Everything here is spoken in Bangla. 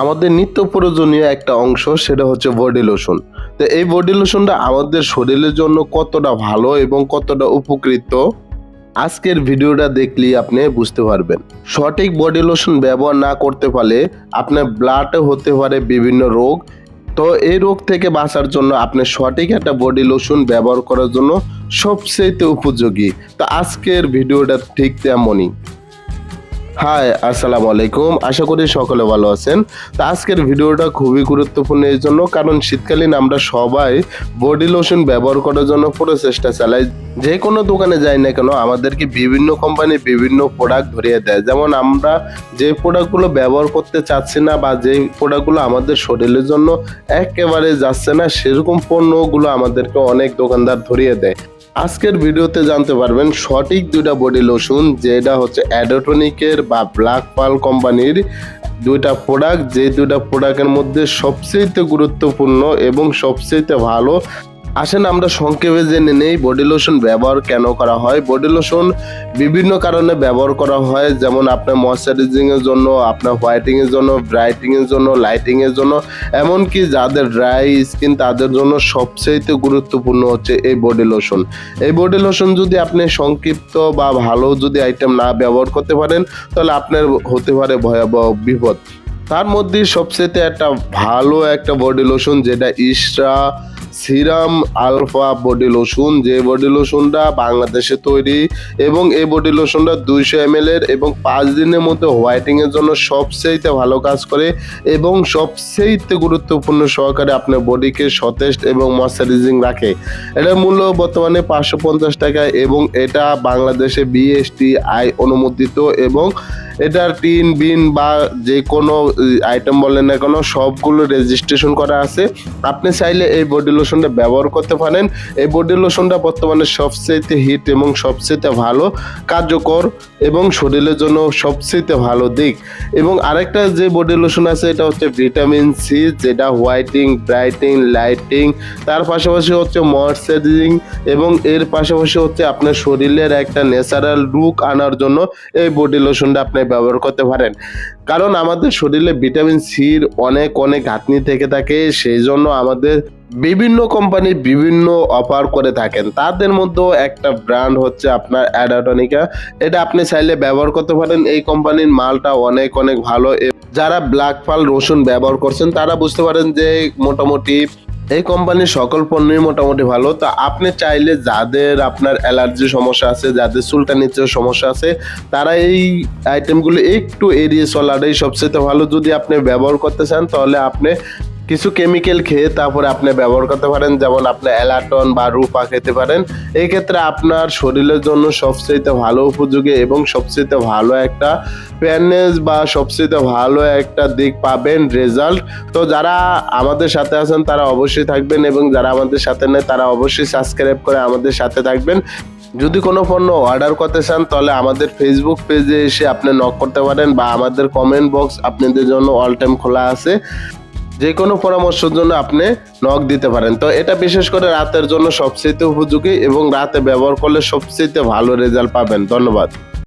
আমাদের নিত্য প্রয়োজনীয় একটা অংশ সেটা হচ্ছে বডি লোশন তো এই বডি লোশনটা আমাদের শরীরের জন্য কতটা ভালো এবং কতটা উপকৃত? আজকের ভিডিওটা দেখলেই আপনি বুঝতে পারবেন। সঠিক বডি লোশন ব্যবহার না করতে পারলে আপনার ব্লাডে হতে পারে বিভিন্ন রোগ। তো এই রোগ থেকে বাঁচার জন্য আপনি সঠিক একটা বডি লোশন ব্যবহার করার জন্য সবচেয়ে উপযোগী। তো আজকের ভিডিওটা ঠিক তেমনই। হাই আসসালামু আলাইকুম আশা করি সকলে ভালো আছেন। তো আজকের ভিডিওটা খুবই গুরুত্বপূর্ণ এই জন্য, কারণ শীতকালীন আমরা সবাই বডি লোশন ব্যবহার করার জন্য প্রচেষ্টা চালাই। যে কোনো দোকানে যাই না কেন, আমাদেরকে বিভিন্ন কোম্পানি বিভিন্ন প্রোডাক্ট ধরিয়ে দেয়। যেমন আমরা যে প্রোডাক্টগুলো ব্যবহার করতে চাচ্ছি না বা যে প্রোডাক্টগুলো আমাদের শরীরের জন্য একেবারে যাচ্ছে না, সেরকম পণ্যগুলো আমাদেরকে অনেক দোকানদার ধরিয়ে দেয়। আজকের ভিডিওতে জানতে পারবেন সঠিক দুইটা বডি লোশন, যেটা হচ্ছে অ্যাডোটনিকের বা ব্ল্যাক পাল কোম্পানির দুইটা প্রোডাক্ট যে দুইটা প্রোডাক্টের মধ্যে সবচেয়ে গুরুত্বপূর্ণ এবং সবচেয়ে ভালো আসেন আমরা সংক্ষেপে জেনে নেই বডি লোশন ব্যবহার কেন করা হয়? বডি লোশন বিভিন্ন কারণে ব্যবহার করা হয়, যেমন আপনার ময়শ্চারাইজিং এর জন্য, আপনার হোয়াইটিং এর জন্য ব্রাইটিং এর জন্য লাইটিং এর জন্য, এমনকি যাদের ড্রাই স্কিন তাদের জন্য সবচেয়ে গুরুত্বপূর্ণ হচ্ছে এই বডি লোশন এই বডি লোশন যদি আপনি সংক্ষিপ্ত বা ভালো যদি আইটেম না ব্যবহার করতে পারেন, তাহলে আপনার হতে পারে ভয়াবহ বিপদ। তার মধ্যে সবচেয়ে একটা ভালো একটা বডি লোশন যেটা extra serum alpha body lotion, যে বডি লোশনটা বাংলাদেশে তৈরি এবং এই বডি লোশনটা দুইশো এম এর এবং পাঁচ দিনের মধ্যে হোয়াইটিং এর জন্য সবচেয়ে ভালো কাজ করে এবং সবচেয়ে গুরুত্বপূর্ণ সহকারে আপনার বডিকে সতেজ এবং ময়শ্চারাইজিং রাখে। এটার মূল্য বর্তমানে পাঁচশো পঞ্চাশ টাকা এবং এটা বাংলাদেশে বিএসটি আই অনুমোদিত এবং এটার টিন বিন বা যে কোনো আইটেম বলেন না কেন, সবগুলো রেজিস্ট্রেশন করা আছে। আপনি চাইলে এই বডি লোশনটা ব্যবহার করতে পারেন। এই বডি লোশনটা বর্তমানে সবচেয়ে হিট এবং সবচেয়ে ভালো, কার্যকর এবং শরীরের জন্য সবচেয়ে ভালো দিক। এবং আরেকটা যে বডি লোশন আছে, এটা হচ্ছে ভিটামিন সি যেটা হোয়াইটিং ব্রাইটিং লাইটিং তার পাশাপাশি হচ্ছে ময়শ্চারাইজিং এবং এর পাশাপাশি হচ্ছে আপনার শরীরের একটা ন্যাচারাল লুক আনার জন্য এই বডি লোশনটা আপনি ব্যবহার করতে পারেন। কারণ আমাদের শরীরে ভিটামিন সির অনেক অনেক ঘাটনি থেকে থাকে সেই জন্য আমাদের বিভিন্ন কোম্পানি বিভিন্ন অফার করে থাকেন। তাদের মধ্যেও একটা ব্র্যান্ড হচ্ছে আপনার অ্যাডাটনিকা এটা আপনি চাইলে ব্যবহার করতে পারেন। এই কোম্পানির মালটা অনেক অনেক ভালো। যারা ব্ল্যাক ফাল রসুন ব্যবহার করছেন, তারা বুঝতে পারেন যে মোটামুটি এই কোম্পানির সকল পণ্যই মোটামুটি ভালো। তো আপনি চাইলে যাদের আপনার অ্যালার্জি সমস্যা আছে, যাদের চুলটানির সমস্যা আছে, তারা এই আইটেমগুলো একটু এড়িয়ে চলাটাই সবচেয়ে ভালো। যদি আপনি ব্যবহার করতে চান, তাহলে আপনি কিছু কেমিক্যাল খেয়ে তারপরে আপনি ব্যবহার করতে পারেন, যেমন আপনি অ্যালাটন বা রূপা খেতে পারেন। এই ক্ষেত্রে আপনার শরীরের জন্য সবচেয়ে ভালো উপযোগী এবং সবচেয়ে ভালো একটা ফেয়ারনেস বা সবচেয়ে ভালো একটা দিক পাবেন রেজাল্ট তো যারা আমাদের সাথে আছেন, তারা অবশ্যই থাকবেন এবং যারা আমাদের সাথে নেই, তারা অবশ্যই সাবস্ক্রাইব করে আমাদের সাথে থাকবেন। যদি কোনো পণ্য অর্ডার করতে চান, তাহলে আমাদের ফেসবুক পেজে এসে আপনি নক করতে পারেন বা আমাদের কমেন্ট বক্স আপনাদের জন্য অল টাইম খোলা আছে। যে কোনো পরামর্শের জন্য আপনি নখ দিতে পারেন। তো এটা বিশেষ করে রাতের জন্য সবচেয়ে উপযোগী এবং রাতে ব্যবহার করলে সবচেয়ে ভালো রেজাল্ট পাবেন। ধন্যবাদ।